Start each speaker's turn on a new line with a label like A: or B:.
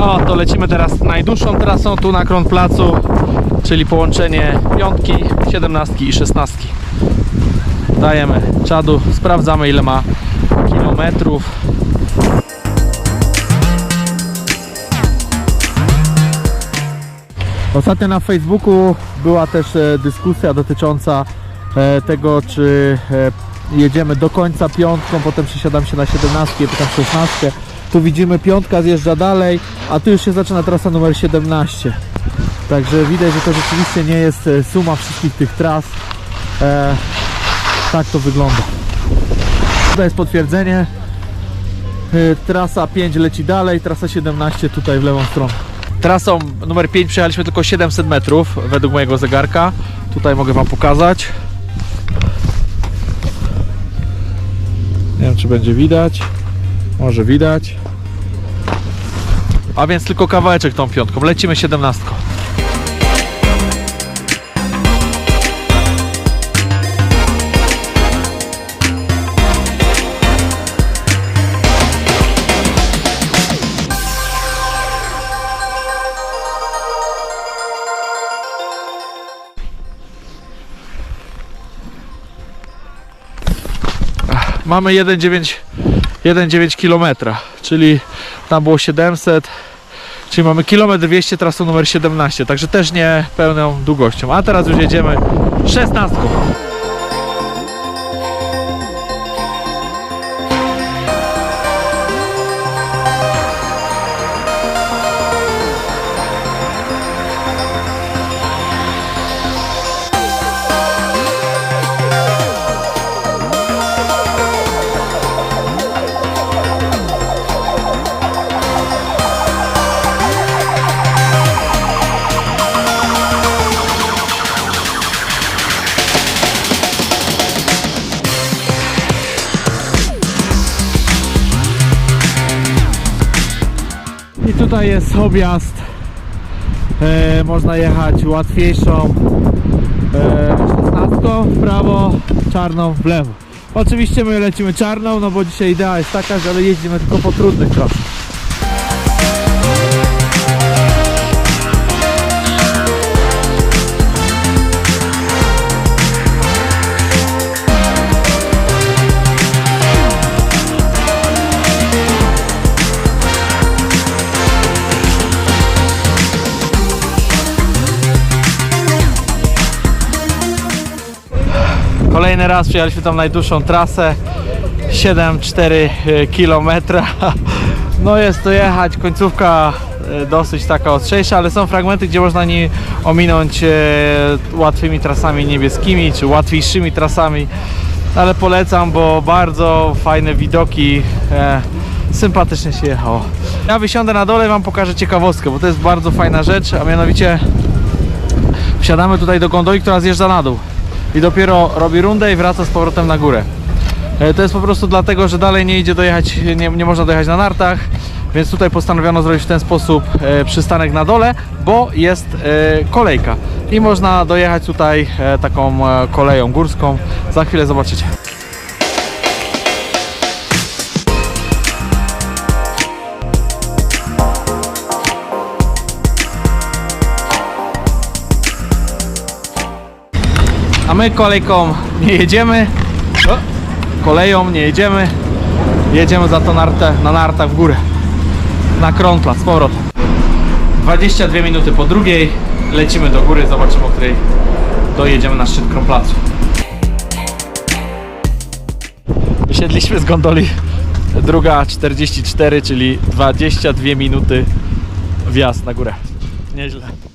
A: No to lecimy teraz najdłuższą trasą tu na Kronplacu, czyli połączenie piątki, siedemnastki i szesnastki. Dajemy czadu, sprawdzamy ile ma kilometrów. Ostatnio na Facebooku była też e, dyskusja dotycząca e, tego, czy e, jedziemy do końca piątką, potem przesiadam się na 17, potem 16. Tu widzimy piątka zjeżdża dalej, a tu już się zaczyna trasa numer 17. Także widać, że to rzeczywiście nie jest e, suma wszystkich tych tras. E, tak to wygląda. Tutaj jest potwierdzenie. E, Trasa 5 leci dalej, trasa 17 tutaj w lewą stronę. Trasą numer 5 przejechaliśmy tylko 700 metrów według mojego zegarka. Tutaj mogę Wam pokazać. Nie wiem czy będzie widać. Może widać. A więc tylko kawałeczek tą piątką. Lecimy 17. Mamy 1,9 1,9 km, czyli tam było 700, czyli mamy kilometr 200 trasą numer 17, także też nie pełną długością. A teraz już jedziemy 16. tutaj jest objazd. E, można jechać łatwiejszą e, 16 w prawo, czarną w lewo. Oczywiście my lecimy czarną, no bo dzisiaj idea jest taka, że jeździmy tylko po trudnych trasach. Kolejny raz przyjechaliśmy tam najdłuższą trasę 7,4 km. No jest to jechać, końcówka e, dosyć taka ostrzejsza, ale są fragmenty, gdzie można nie ominąć e, łatwymi trasami niebieskimi, czy łatwiejszymi trasami. Ale polecam, bo bardzo fajne widoki, e, sympatycznie się jechało. Ja wysiądę na dole i Wam pokażę ciekawostkę, bo to jest bardzo fajna rzecz, a mianowicie wsiadamy tutaj do gondoli, która zjeżdża na dół i dopiero robi rundę i wraca z powrotem na górę. E, To jest po prostu dlatego, że dalej nie idzie dojechać, nie, nie można dojechać na nartach, więc tutaj postanowiono zrobić w ten sposób e, przystanek na dole, bo jest e, kolejka i można dojechać tutaj taką koleją górską. Za chwilę zobaczycie. A my kolejką nie jedziemy. O, koleją nie jedziemy. Jedziemy za to nartę, na nartach w górę. Na Kronpla, z powrotem. 22 minuty po drugiej. Lecimy do góry, zobaczymy o której dojedziemy na szczyt Kronplacu. Wysiedliśmy z gondoli druga 44, czyli 22 minuty wjazd na górę. Nieźle.